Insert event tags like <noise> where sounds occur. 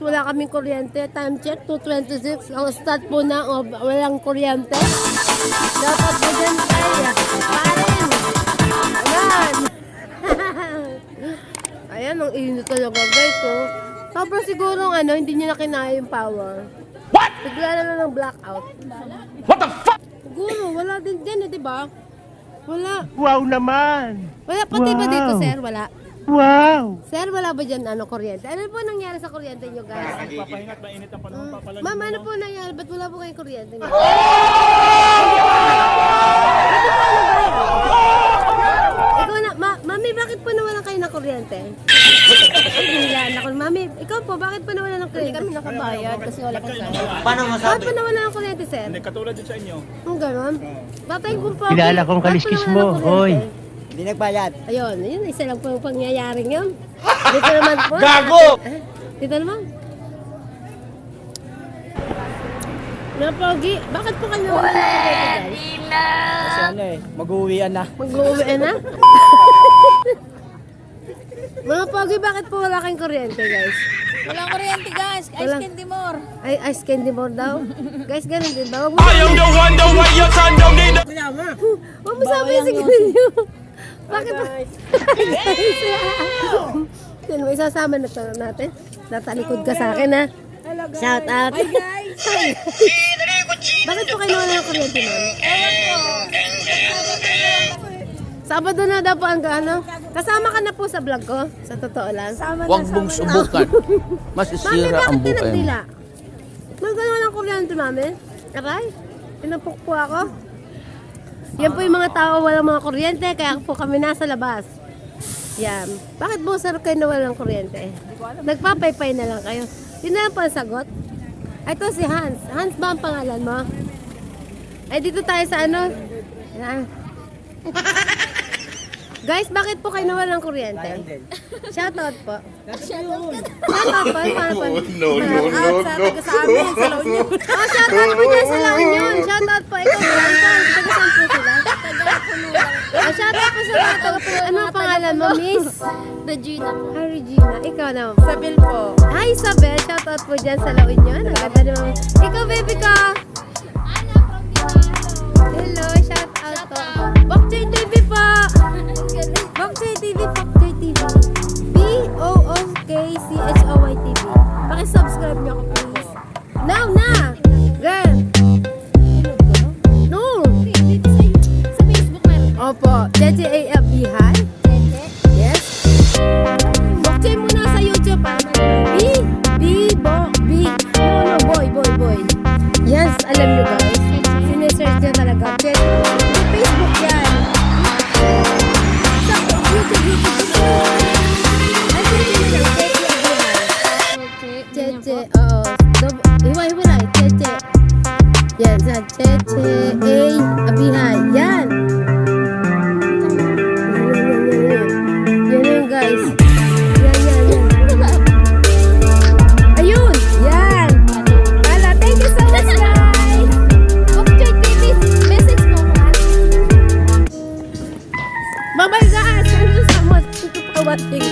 kaming kuryente. Time check, 2.26. Ang start po na, oh, walang kuryente. Dapat po dyan tayo. Parin! Ayan! <laughs> Ayan, ang init talaga guys, oh. Tapos siguro, ano, hindi niya na kinaya yung power. What? Bigla na lang ng blackout. What the fuck? Siguro, wala din din, eh, di ba? Wala. Wow naman! Wala, pati ba Wow. dito, sir? Wala. Wow! Sir, wala ba dyan ano, kuryente? Ano po nangyari sa kuryente nyo, guys? Papahingat, mainit ang panahon, papalag. Ma'am, ano po nangyari? Ba't wala po kayong kuryente nyo? Ikaw na, ma mami, bakit po nawalan kayo ng kuryente? Ay, binilaan ako. Mami, ikaw po, bakit po nawalan ng kuryente? Hindi kami nakabayad kasi wala kang sir. Paano Bakit masabi? po nawalan ng kuryente, sir? Hindi, katulad din sa inyo. Ang gano'n? Tatay ko po. Kilala kong bakit po kaliskis nawalan mo, ng kuryente? hoy. Hindi nagbayad. Ayun, yun, isa lang po yung pangyayaring yun. Dito naman po. Gago! Eh, Dito naman. Napogi, bakit po kayo naman guys? Kasi ano eh, mag-uwian na. Mag-uwi na? <laughs> Mga pogi, bakit po wala kayong kuryente, guys? Walang kuryente guys, ice Walang- candy more. Ay, ice candy more daw. guys, ganun din ba? Huwag mo I am the one, the way your son don't need a- Huwag mo sabi yung siguro nyo. Bakit ba? <laughs> Yan, may isasama na to natin. Natalikod ka sa akin, ha? Shout out. Hi, guys. <laughs> Bakit po kayo nawala ng kuryente, ma'am? Sabado na daw po ang ano. Kasama ka na po sa vlog ko, sa totoo lang. Huwag mong subukan. <laughs> Mami, Masisira bakit ang buhay mo. pinagdila? Magkano ng kuryente, mami? Aray, pinapok po ako. Yan po yung mga tao walang mga kuryente, kaya po kami nasa labas. Yan. Bakit po sir kayo na walang kuryente? Nagpapaypay na lang kayo. Yun na lang po ang sagot. Ito si Hans. Hans ba ang pangalan mo? Ay, dito tayo sa ano? <laughs> Guys, bakit po kayo nawalan ng kuryente? Shoutout po. Shoutout po. Paano po? No, no, no, no. Sa amin, sa La Union. Oh, shoutout po dyan sa La Union. Shoutout po. Ikaw, Ikaw, taga saan po sila? Oh, shoutout po sa mga taga Ano ang pangalan mo, Miss? Regina po. Hi, Regina. Ikaw naman. Isabel po. Hi, Isabel. Shoutout po dyan sa La Union. Ang ganda naman. Ikaw, baby ka. Ana from Dinalo. Opo, JJAFB, hi. Yes. Bokchoy muna sa YouTube, ha? B, B, Bo, B. No, no, boy, boy, boy. Yes, alam niyo guys. Sinesearch niya talaga. Check. Sa Facebook yan. Sa YouTube, YouTube. Lang. Cheche, oo. Dob- Hiwa-hiwalay. Cheche. Yan, sa Cheche, A, Abihay. Yan. not